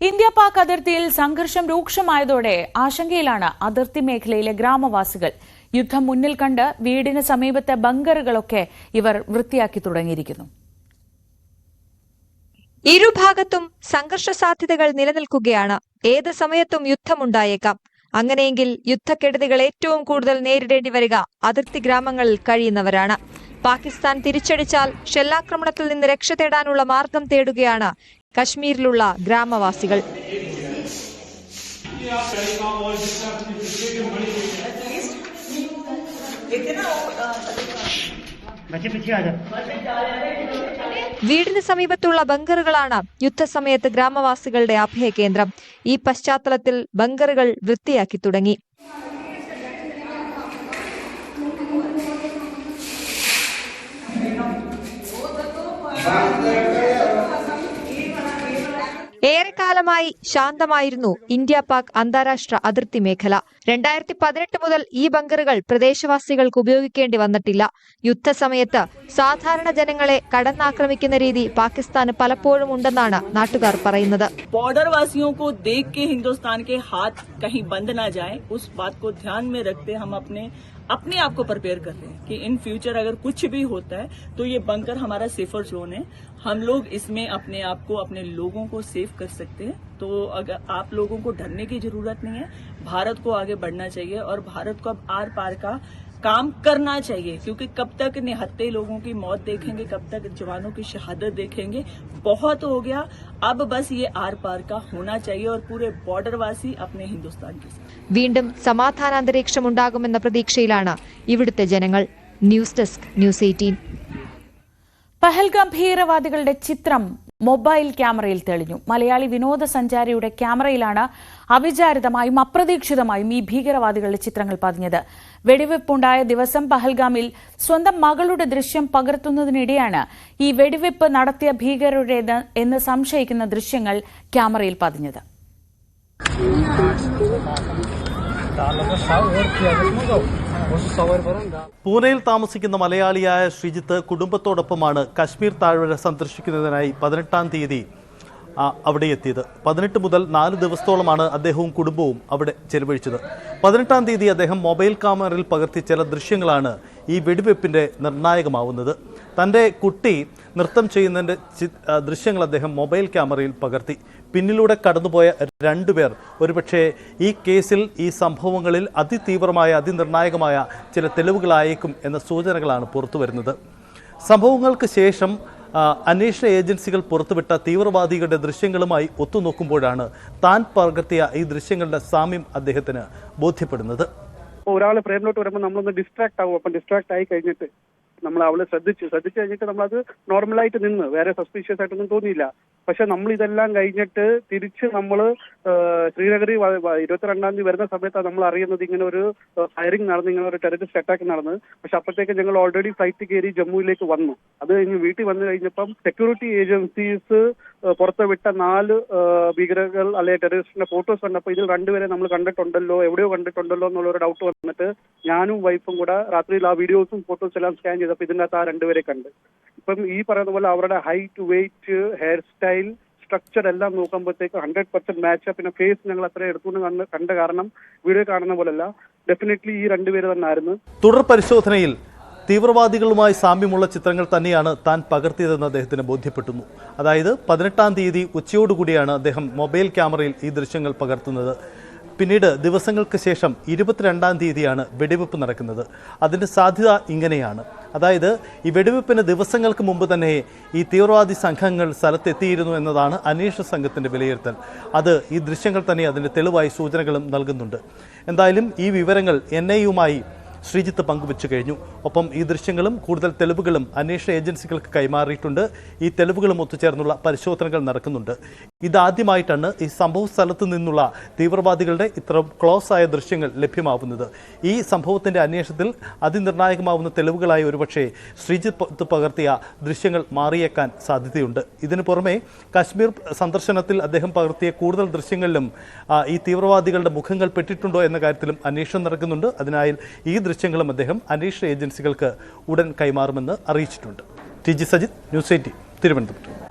India Pak അതിർത്തിയിൽ സംഘർഷം രൂക്ഷമായതോടെ ആശങ്കയിലാണ് അതിർത്തി മേഖലയിലെ ഗ്രാമവാസികൾ. യുദ്ധം മുന്നിൽ കണ്ട് വീടിന് സമീപത്തെ ബങ്കറുകളൊക്കെ ഇവർ വൃത്തിയാക്കി തുടങ്ങിയിരിക്കുന്നു. ഇരുഭാഗത്തും സംഘർഷ സാധ്യതകൾ നിലനിൽക്കുകയാണ്. ഏത് സമയത്തും യുദ്ധമുണ്ടായേക്കാം. അങ്ങനെയെങ്കിൽ യുദ്ധക്കെടുതികൾ ഏറ്റവും കൂടുതൽ നേരിടേണ്ടി വരിക അതിർത്തി ഗ്രാമങ്ങളിൽ കഴിയുന്നവരാണ്. പാകിസ്ഥാൻ തിരിച്ചടിച്ചാൽ ഷെല്ലാക്രമണത്തിൽ നിന്ന് രക്ഷ തേടാനുള്ള മാർഗം തേടുകയാണ് കശ്മീരിലുള്ള ഗ്രാമവാസികൾ. വീടിന് സമീപത്തുള്ള ബങ്കറുകളാണ് യുദ്ധസമയത്ത് ഗ്രാമവാസികളുടെ അഭയകേന്ദ്രം ഈ പശ്ചാത്തലത്തിൽ ബങ്കറുകൾ വൃത്തിയാക്കി തുടങ്ങി. ഏറെക്കാലമായി ശാന്തമായിരുന്നു ഇന്ത്യ പാക് അന്താരാഷ്ട്ര അതിർത്തി മേഖല. രണ്ടായിരത്തി പതിനെട്ട് മുതൽ ഈ ബങ്കറുകൾ പ്രദേശവാസികൾക്ക് ഉപയോഗിക്കേണ്ടി വന്നിട്ടില്ല. യുദ്ധസമയത്ത് സാധാരണ ജനങ്ങളെ കടന്നാക്രമിക്കുന്ന രീതി പാകിസ്ഥാന് പലപ്പോഴും ഉണ്ടെന്നാണ് നാട്ടുകാർ പറയുന്നത് बॉर्डर वासियों को देख के हिंदुस्तान के हाथ कहीं बंद ना जाए उस बात को ध्यान में रखते हम अपने अपने आप को प्रिपेयर कर रहे हैं कि इन फ्यूचर अगर कुछ भी होता है तो ये बंकर हमारा सेफर जोन है हम लोग इसमें अपने आप को अपने लोगों को सेव कर सकते हैं तो अगर आप लोगों को डरने की जरूरत नहीं है भारत को आगे बढ़ना चाहिए और भारत को अब आर पार का काम करना चाहिए क्योंकि कब तक निहत्ते लोगों की मौत देखेंगे कब तक जवानों की शहादत देखेंगे बहुत हो गया अब बस ये आर पार का होना चाहिए और पूरे बॉर्डर वासी अपने हिंदुस्तान के साथ വീണ്ടും സമാധാനാന്തരീക്ഷം ഉണ്ടാകുമെന്ന പ്രതീക്ഷയിലാണ് ഇവിടുത്തെ ജനങ്ങൾ news desk news eighteen Pahalgam ഭീകരവാദികളുടെ ചിത്രം മൊബൈൽ ക്യാമറയിൽ തെളിഞ്ഞു. മലയാളി വിനോദസഞ്ചാരിയുടെ ക്യാമറയിലാണ് അവിചാരിതമായും അപ്രതീക്ഷിതമായും ഈ ഭീകരവാദികളുടെ ചിത്രങ്ങൾ പതിഞ്ഞത്. വെടിവെപ്പുണ്ടായ ദിവസം പഹൽഗാമിൽ സ്വന്തം മകളുടെ ദൃശ്യം പകർത്തുന്നതിനിടെയാണ് ഈ വെടിവെപ്പ് നടത്തിയ ഭീകരരുടേത് എന്ന് സംശയിക്കുന്ന ദൃശ്യങ്ങൾ ക്യാമറയിൽ പതിഞ്ഞത്. പൂനെയിൽ താമസിക്കുന്ന മലയാളിയായ ശ്രീജിത്ത് കുടുംബത്തോടൊപ്പമാണ് കശ്മീർ താഴ്വര സന്ദർശിക്കുന്നതിനായി പതിനെട്ടാം തീയതി അവിടെ എത്തിയത്. പതിനെട്ട് മുതൽ നാല് ദിവസത്തോളമാണ് അദ്ദേഹവും കുടുംബവും അവിടെ ചെലവഴിച്ചത്. പതിനെട്ടാം തീയതി അദ്ദേഹം മൊബൈൽ ക്യാമറയിൽ പകർത്തിയ ചില ദൃശ്യങ്ങളാണ് ഈ വെടിവെപ്പിന്റെ നിർണായകമാവുന്നത്. തന്റെ കുട്ടി നൃത്തം ചെയ്യുന്നതിന്റെ ദൃശ്യങ്ങൾ അദ്ദേഹം മൊബൈൽ ക്യാമറയിൽ പകർത്തി. പിന്നിലൂടെ കടന്നുപോയ രണ്ടുപേർ. ഒരുപക്ഷേ ഈ കേസിൽ ഈ സംഭവങ്ങളിൽ അതിതീവ്രമായ അതിനിർണായകമായ ചില തെളിവുകളായേക്കും എന്ന സൂചനകളാണ് പുറത്തുവരുന്നത്. സംഭവങ്ങൾക്ക് ശേഷം അന്വേഷണ ഏജൻസികൾ പുറത്തുവിട്ട തീവ്രവാദികളുടെ ദൃശ്യങ്ങളുമായി ഒത്തുനോക്കുമ്പോഴാണ് താൻ പകർത്തിയ ഈ ദൃശ്യങ്ങളുടെ സാമ്യം അദ്ദേഹത്തിന് ബോധ്യപ്പെടുന്നത്. ഒരാൾ ഫ്രെയിമിലോട്ട് വരുമ്പോൾ നമ്മളൊന്ന് ഡിസ്ട്രാക്ട് ആവും. അപ്പം ഡിസ്ട്രാക്ട് ആയി കഴിഞ്ഞിട്ട് നമ്മൾ അവളെ ശ്രദ്ധിച്ചു ശ്രദ്ധിച്ചു കഴിഞ്ഞിട്ട് നമ്മളത് നോർമലായിട്ട് നിന്ന്. വേറെ സസ്പീഷ്യസ് ആയിട്ടൊന്നും തോന്നിയില്ല. പക്ഷെ നമ്മൾ ഇതെല്ലാം കഴിഞ്ഞിട്ട് തിരിച്ച് നമ്മൾ ശ്രീനഗറി ഇരുപത്തിരണ്ടാം തീയതി വരുന്ന സമയത്താണ് നമ്മൾ അറിയുന്നത് ഇങ്ങനെ ഒരു ഫയറിംഗ് നടന്നു ഇങ്ങനെ ഒരു ടെററിസ്റ്റ് അറ്റാക്ക് നടന്നു. പക്ഷെ അപ്പോഴത്തേക്ക് ഞങ്ങൾ ഓൾറെഡി ഫ്ലൈറ്റ് കയറി ജമ്മുവിലേക്ക് വന്നു. അത് കഴിഞ്ഞ് വീട്ടിൽ വന്നു കഴിഞ്ഞപ്പം സെക്യൂരിറ്റി ഏജൻസീസ് പുറത്തുവിട്ട നാല് ആ, ഭീകരകൾ അല്ലെ ടെററിസ്റ്റിന്റെ ഫോട്ടോസ് കണ്ടപ്പോൾ ഇതിൽ രണ്ടുപേരെ നമ്മൾ കണ്ടിട്ടുണ്ടല്ലോ എവിടെയോ കണ്ടിട്ടുണ്ടല്ലോ എന്നുള്ള ഒരു ഡൗട്ട് വന്നിട്ട് ഞാനും വൈഫും കൂടെ രാത്രിയിൽ ആ വീഡിയോസും ഫോട്ടോസ് എല്ലാം സ്കാൻ ചെയ്തപ്പോൾ ഇതിന്റെ അകത്ത് ആ രണ്ടുപേരെ കണ്ട്. ഇപ്പം ഈ പറയുന്ന പോലെ അവരുടെ height weight hair style structure എല്ലാം നോക്കുമ്പോഴത്തേക്ക് ഹൺഡ്രഡ് പെർസെന്റ് മാച്ച് പിന്നെ ഫേസ് ഞങ്ങൾ അത്ര എടുത്തുകൊണ്ട് കണ്ട് കണ്ട കാരണം വീഡിയോ കാണുന്ന പോലല്ല. ഡെഫിനറ്റ്ലി ഈ രണ്ടുപേര് തന്നെ ആയിരുന്നു തുടർ പരിശോധനയിൽ തീവ്രവാദികളുമായി സാമ്യമുള്ള ചിത്രങ്ങൾ തന്നെയാണ് താൻ പകർത്തിയതെന്ന് അദ്ദേഹത്തിന് ബോധ്യപ്പെട്ടുന്നു. അതായത് പതിനെട്ടാം തീയതി ഉച്ചയോടുകൂടിയാണ് അദ്ദേഹം മൊബൈൽ ക്യാമറയിൽ ഈ ദൃശ്യങ്ങൾ പകർത്തുന്നത്. പിന്നീട് ദിവസങ്ങൾക്ക് ശേഷം ഇരുപത്തിരണ്ടാം തീയതിയാണ് വെടിവെപ്പ് നടക്കുന്നത്. അതിന്റെ സാധ്യത ഇങ്ങനെയാണ്. അതായത് ഈ വെടിവെപ്പിന് ദിവസങ്ങൾക്ക് മുമ്പ് തന്നെ ഈ തീവ്രവാദി സംഘങ്ങൾ സ്ഥലത്തെത്തിയിരുന്നു എന്നതാണ് അന്വേഷണ സംഘത്തിന്റെ വിലയിരുത്തൽ. അത് ഈ ദൃശ്യങ്ങൾ തന്നെ അതിന്റെ തെളിവായി സൂചനകളും നൽകുന്നുണ്ട്. എന്തായാലും ഈ വിവരങ്ങൾ എൻ ഐയുമായി ശ്രീജിത്ത് പങ്കുവച്ചു കഴിഞ്ഞു. ഒപ്പം ഈ ദൃശ്യങ്ങളും കൂടുതൽ തെളിവുകളും അന്വേഷണ ഏജൻസികൾക്ക് കൈമാറിയിട്ടുണ്ട്. ഈ തെളിവുകളും ഒത്തുചേർന്നുള്ള പരിശോധനകൾ നടക്കുന്നുണ്ട്. ഇതാദ്യമായിട്ടാണ് ഈ സംഭവ സ്ഥലത്ത് നിന്നുള്ള തീവ്രവാദികളുടെ ഇത്ര ക്ലോസ് ആയ ദൃശ്യങ്ങൾ ലഭ്യമാവുന്നത്. ഈ സംഭവത്തിന്റെ അന്വേഷണത്തിൽ അതിനിർണായകമാവുന്ന തെളിവുകളായി ഒരുപക്ഷേ ശ്രീജിത്ത് പകർത്തിയ ദൃശ്യങ്ങൾ മാറിയേക്കാൻ സാധ്യതയുണ്ട്. ഇതിനു പുറമെ കാശ്മീർ സന്ദർശനത്തിൽ അദ്ദേഹം പകർത്തിയ കൂടുതൽ ദൃശ്യങ്ങളിലും ഈ തീവ്രവാദികളുടെ മുഖങ്ങൾ പെട്ടിട്ടുണ്ടോ എന്ന കാര്യത്തിലും അന്വേഷണം നടക്കുന്നുണ്ട്. അതിനായി ഈ ദൃശ്യങ്ങളും അദ്ദേഹം അന്വേഷണ ഏജൻസികൾക്ക് ഉടൻ കൈമാറുമെന്ന് അറിയിച്ചിട്ടുണ്ട്. T G Sajith news eighty Thiruvananthapuram.